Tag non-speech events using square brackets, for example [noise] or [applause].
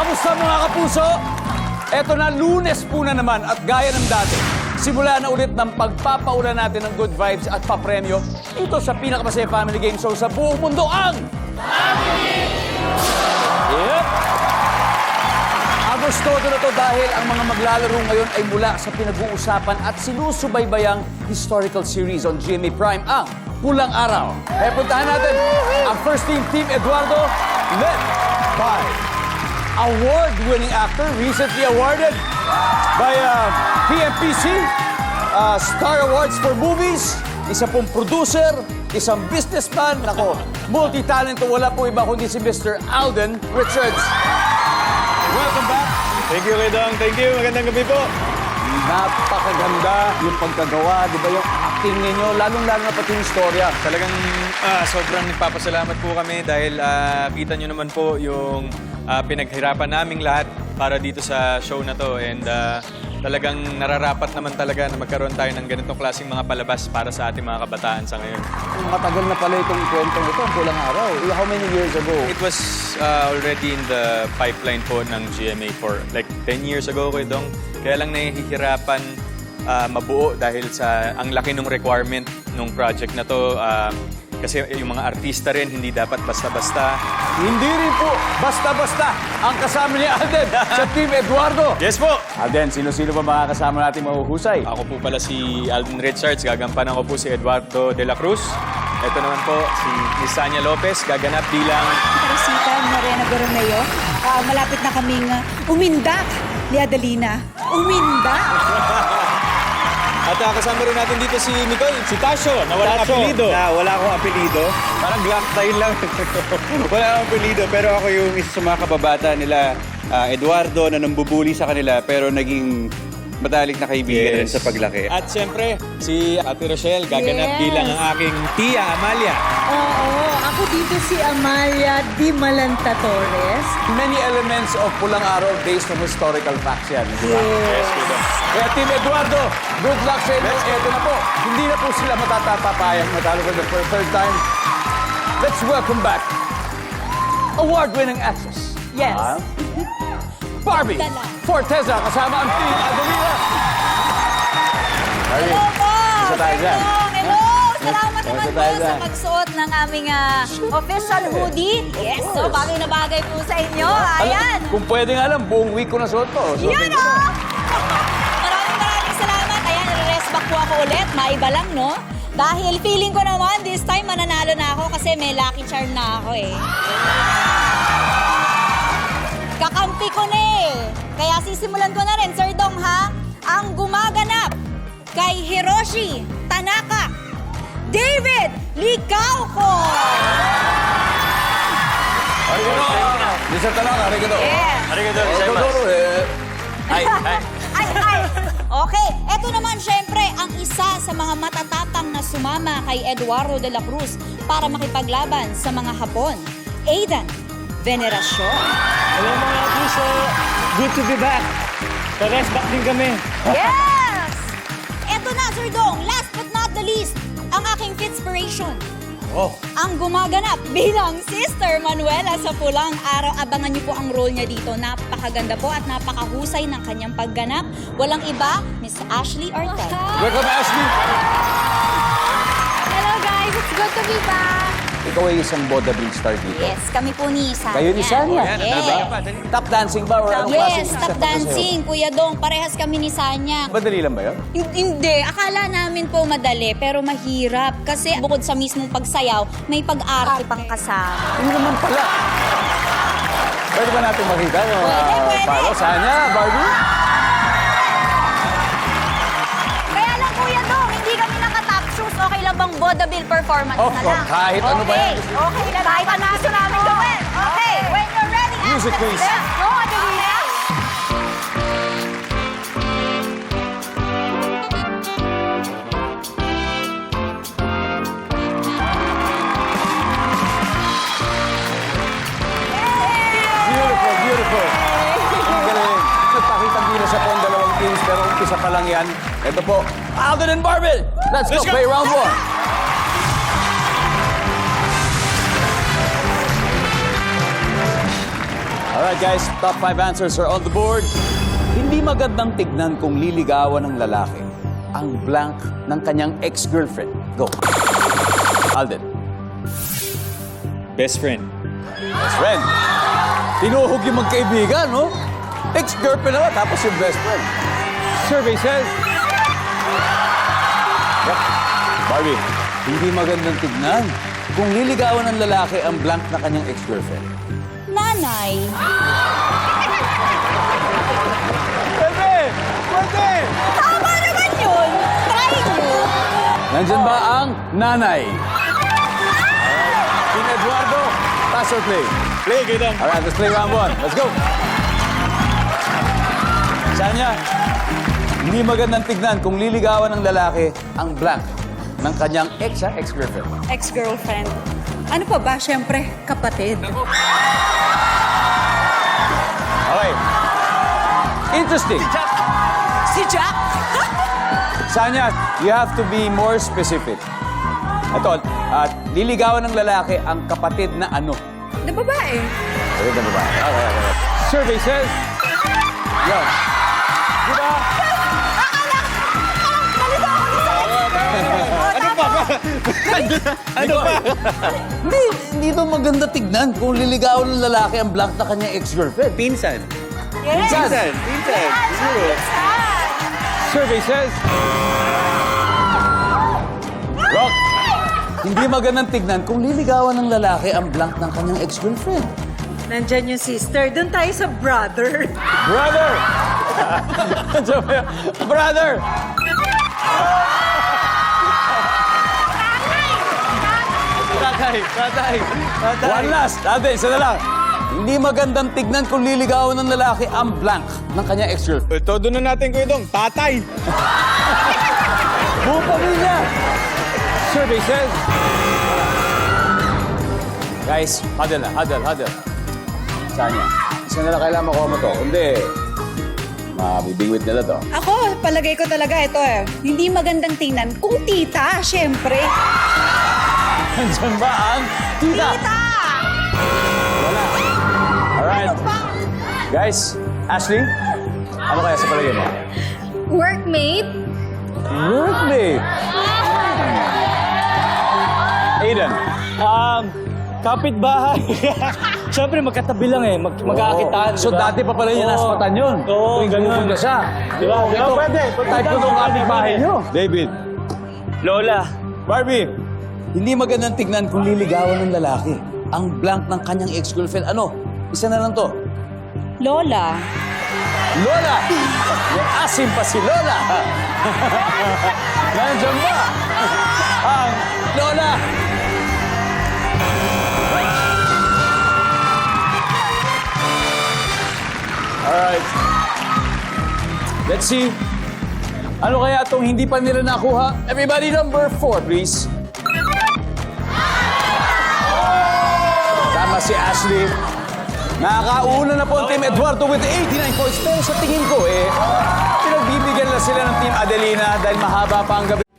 Kamusta mga kapuso? Eto na, lunes po na naman at gaya ng dati. Simula na ulit ng pagpapaulan natin ng good vibes at papremyo dito sa pinakamasaya family game show sa buong mundo ang... Yep! Agostodo na to dahil ang mga maglalaro ngayon ay mula sa pinag-uusapan at sinusubaybayang historical series on GMA Prime, ang Pulang Araw. Kaya puntahan natin ang first team, Team Eduardo, led by award-winning actor, recently awarded by uh, PMPC, uh, Star Awards for Movies, isa pong producer, isang businessman, nako, multi-talent, wala po iba kundi si Mr. Alden Richards. Welcome back. Thank you, Redong. Thank you. Magandang gabi po. Napakaganda yung pagkagawa, di ba yung acting ninyo, lalong-lalo na pati yung storya. Talagang ah, sobrang nagpapasalamat po kami dahil ah, kita nyo naman po yung ah, pinaghirapan naming lahat para dito sa show na to. And ah, talagang nararapat naman talaga na magkaroon tayo ng ganitong klaseng mga palabas para sa ating mga kabataan sa ngayon. Matagal na pala itong kwentong ito, ang pulang araw. How many years ago? It was uh, already in the pipeline po ng GMA for like 10 years ago, Kuya Dong. Kaya lang nahihirapan uh, mabuo dahil sa ang laki ng requirement ng project na to. Uh, kasi yung mga artista rin, hindi dapat basta-basta. Hindi rin po basta-basta ang kasama ni Alden [laughs] sa Team Eduardo. Yes po! Alden, sino-sino ba mga kasama natin mahuhusay? Ako po pala si Alvin Richards, gagampanan ko po si Eduardo de la Cruz. Ito naman po si Miss Sanya Lopez, gaganap bilang Teresita Moreno Goroneo. Ah, malapit na kaming ah, umindak ni Adelina. Umindak! [laughs] At uh, kasama rin natin dito si Nicole, si Tasho, na walang apelido. Na wala akong apelido. Parang Glock style lang. [laughs] wala akong apelido, pero ako yung isa sa mga kababata nila, ah, Eduardo, na nambubuli sa kanila, pero naging matalik na kaibigan rin sa paglaki. At siyempre, si Ate Rochelle, gaganap Yes. bilang ang aking tia, Amalia. Oo, ako dito si Amalia Di Malanta Torres. Many elements of Pulang Araw based on historical facts yan, di ba? Yes. Kaya Team Eduardo, good luck sa inyo. Ito na po, hindi na po sila matatapapayang matalo for the fir- third time. Let's welcome back award-winning actress. Yes. Barbie Forteza kasama ang Team Adelina. Barbie, Hello po! isa tayo dyan. Hello! Salamat Kamusta naman po tayo sa dyan? pagsuot ng aming ah, official hoodie. Yes, so bagay na bagay po sa inyo. Ayan! Alam, kung pwede nga lang, buong week ko na suot to. So, Yan o! Maraming maraming salamat. Ayan, rest back po ako ulit. Maiba lang, no? Dahil feeling ko naman, this time mananalo na ako kasi may lucky charm na ako eh. Kaya sisimulan ko na rin, Sir Dong ha. Ang gumaganap kay Hiroshi Tanaka, David Licauco. Arigato. Lisa Tanaka, arigato. Yeah. Arigato, Arigato, eh. Ay, ay. Ay, ay. Okay, eto naman syempre ang isa sa mga matatapang na sumama kay Eduardo de la Cruz para makipaglaban sa mga Hapon. Aidan Veneracion. Hello mga puso! Good to be back! Pa-rest back din kami. Yes! Eto na, Sir Dong, last but not the least, ang aking Fitspiration. Oh. Ang gumaganap bilang Sister Manuela sa Pulang Araw. Abangan niyo po ang role niya dito. Napakaganda po at napakahusay ng kanyang pagganap. Walang iba, Miss Ashley Ortega. Welcome, Ashley. Hello guys, it's good to be back. Ikaw ay isang vaudeville star dito. Yes, kami po ni Sanya. Kayo ni Sanya? Yes. dali. Tap dancing ba? Or anong Yes, klaseng tap dancing, Kuya Dong. Parehas kami ni Sanya. sa'yo? Madali lang ba yun? Hin- Hindi, akala namin po madali, pero mahirap. Kasi bukod sa mismong pagsayaw, may pag-arte pang kasama. Hindi naman pala. Pwede ba natin makita yung Pwede, ah, pwede. palo? Sanya, Barbie? Okay bang vaudeville performance Of na lang? kahit ano ba yan. Okay, okay lang. Kahit ano gusto namin gawin. Okay, when you're ready, Music, please. let's go, Adelina. Beautiful, beautiful. Ang galing. Nagpakitang gila sa po ang dalawang teams, pero umpisa pa lang yan. Ito po, Alden and Barbie. Let's, Let's go, go. play round one. Alright. Guys, top 5 answers are on the board. Hindi magandang tignan kung liligawan ng lalaki ang blank ng kanyang ex-girlfriend. Go. Alden. Best friend. Best friend. Tinuhog yung magkaibigan, no? Ex-girlfriend naman, tapos yung best friend. Survey says, Barbie, hindi magandang tignan kung liligawan ng lalaki ang blank na kanyang ex-girlfriend. Nanay. Pwede! Pwede! Tama naman yun. Try mo. Nandyan ba ang nanay? Team Eduardo, pass or play? Play, ganyan. Alright, let's play round one. Let's go! Sanya, hindi magandang tignan kung liligawan ng lalaki ang blank ng kanyang ex, ha? Ex-girlfriend. Ex-girlfriend. Ano pa ba? Siyempre, kapatid. Okay. Interesting. Si Jack! [laughs] Sanya, you have to be more specific. Ito, at liligawan ng lalaki ang kapatid na ano? Na babae. Kapatid na babae. Okay, okay. okay. survey says, Yan. Di ano pa? Hindi, hindi ba maganda tignan kung liligawan ng lalaki ang blank na kanyang ex-girlfriend? Pinsan. Yes. Pinsan. Pinsan. Siguro. survey says, Rock, hindi magandang tignan kung liligawan ng lalaki ang blank ng kanyang ex-girlfriend. Nandyan yung sister. Doon tayo sa brother. Brother! [laughs] Ba? Brother! [laughs] Tatay, tatay, tatay. One last. Ate, isa na lang. Hindi magandang tignan kung liligawan ng lalaki ang blank ng kanyang ex-girlfriend. Todo na natin, Kuya Dong. Tatay. [laughs] Buong pamilya! Survey says, Guys, huddle na, huddle, huddle. Sanya, isa na lang kailangan makuha mo to. Kundi, mabibingwit nila to. Ako, palagay ko talaga ito eh. Hindi magandang tingnan kung tita, syempre. Nandiyan ba ang tita? Tita! Wala. Alright. Guys, Ashley, ano kaya sa palagay mo? Workmate? Workmate. Aiden. um, kapitbahay. [laughs] Siyempre, magkatabi lang eh. Mag magkakitaan. So diba? dati pa pala yung Oo. naspatan yun. Oo, Tuwing ganun. pumupunta siya. Di ba? Di ba? Ito, Pwede. Type ko itong kapitbahay nyo. David. Lola. Barbie. Hindi magandang tignan kung liligawan ng lalaki. Ang blank ng kanyang ex-girlfriend. Ano? Isa na lang to. Lola. Lola! May asim pa si Lola! Nandiyan ba? Ang Lola! Alright. Let's see. Ano kaya itong hindi pa nila nakuha? Everybody, number four, please. Si Ashley. Nakakauna na po ang Team Eduardo with 89 points. Pero sa tingin ko, eh, pinagbibigyan na sila ng Team Adelina dahil mahaba pa ang gabi.